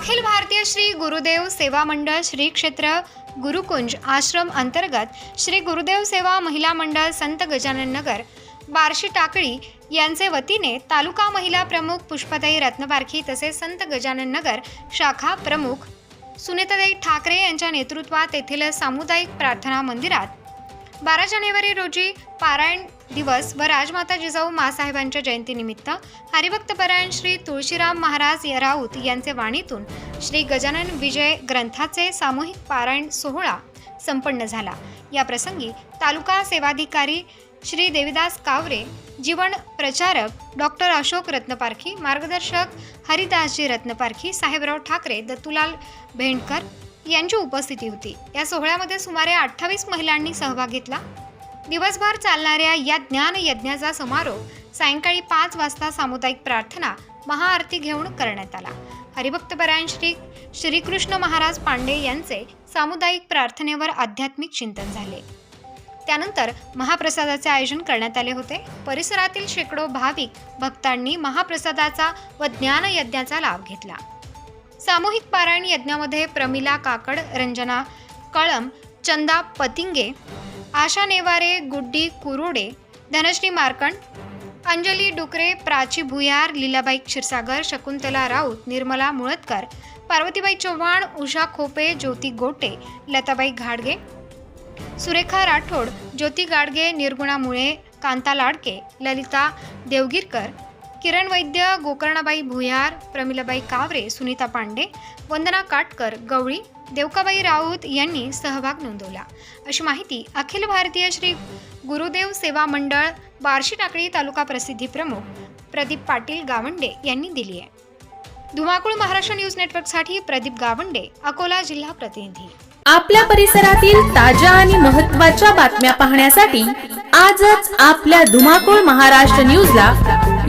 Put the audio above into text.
अखिल भारतीय श्री गुरुदेव सेवा मंडळ श्री क्षेत्र गुरुकुंज आश्रम अंतर्गत श्री गुरुदेव सेवा महिला मंडळ संत गजानन नगर बार्शी टाकळी यांचे वतीने तालुका महिला प्रमुख पुष्पताई रत्नबारखी तसेच संत गजानन नगर शाखा प्रमुख सुनेताताई ठाकरे यांच्या नेतृत्वात येथील सामुदायिक प्रार्थना मंदिरात बारा जानेवारी रोजी पारायण दिवस व राजमाता जिजाऊ मासाहेबांच्या जयंतीनिमित्त हरिभक्त परायण श्री तुळशीराम महाराज राऊत यांचे वाणीतून श्री गजानन विजय ग्रंथाचे सामूहिक पारायण सोहळा संपन्न झाला. या प्रसंगी तालुका सेवाधिकारी श्री देविदास कावरे जीवन प्रचारक डॉक्टर अशोक रत्नपारखी मार्गदर्शक हरिदासजी रत्नपारखी साहेबराव ठाकरे दत्तुलाल भेंडकर यांची उपस्थिती होती. या सोहळ्यामध्ये सुमारे अठ्ठावीस महिलांनी सहभाग घेतला. दिवसभर चालणाऱ्या या ज्ञान यज्ञाचा समारोप सायंकाळी पाच वाजता सामुदायिक प्रार्थना महाआरती घेऊन करण्यात आला. हरिभक्तपरायण श्री श्रीकृष्ण महाराज पांडे यांचे सामुदायिक प्रार्थनेवर आध्यात्मिक चिंतन झाले. त्यानंतर महाप्रसादाचे आयोजन करण्यात आले होते. परिसरातील शेकडो भाविक भक्तांनी महाप्रसादाचा व ज्ञान यज्ञाचा लाभ घेतला. सामूहिक पारायण यज्ञामध्ये प्रमिला काकड रंजना कळम चंदा पतिंगे आशा नेवारे गुड्डी कुरुडे धनश्री मार्कंड अंजली डुकरे प्राची भुयार लीलाबाई क्षीरसागर शकुंतला राऊत निर्मला मुळतकर पार्वतीबाई चव्हाण उषा खोपे ज्योती गोटे लताबाई घाडगे सुरेखा राठोड ज्योती गाडगे निर्गुणा मुळे कांता लाडके ललिता देवगिरकर किरण वैद्य गोकर्णाबाई भुयार प्रमिलाबाई कावरे सुनीता पांडे वंदना काटकर गवळी देवकाबाई राऊत यांनी सहभाग नोंदवला. अशी माहिती अखिल भारतीय श्री गुरुदेव सेवा मंडळ बार्शी टाकळी तालुका प्रसिद्धी प्रमुख प्रदीप पाटील गावंडे यांनी दिली आहे. धुमाकूळ महाराष्ट्र न्यूज नेटवर्कसाठी प्रदीप गावंडे अकोला जिल्हा प्रतिनिधी. आपल्या परिसरातील ताज्या आणि महत्त्वाच्या बातम्या पाहण्यासाठी आजच आपल्या धुमाकूळ महाराष्ट्र न्यूजला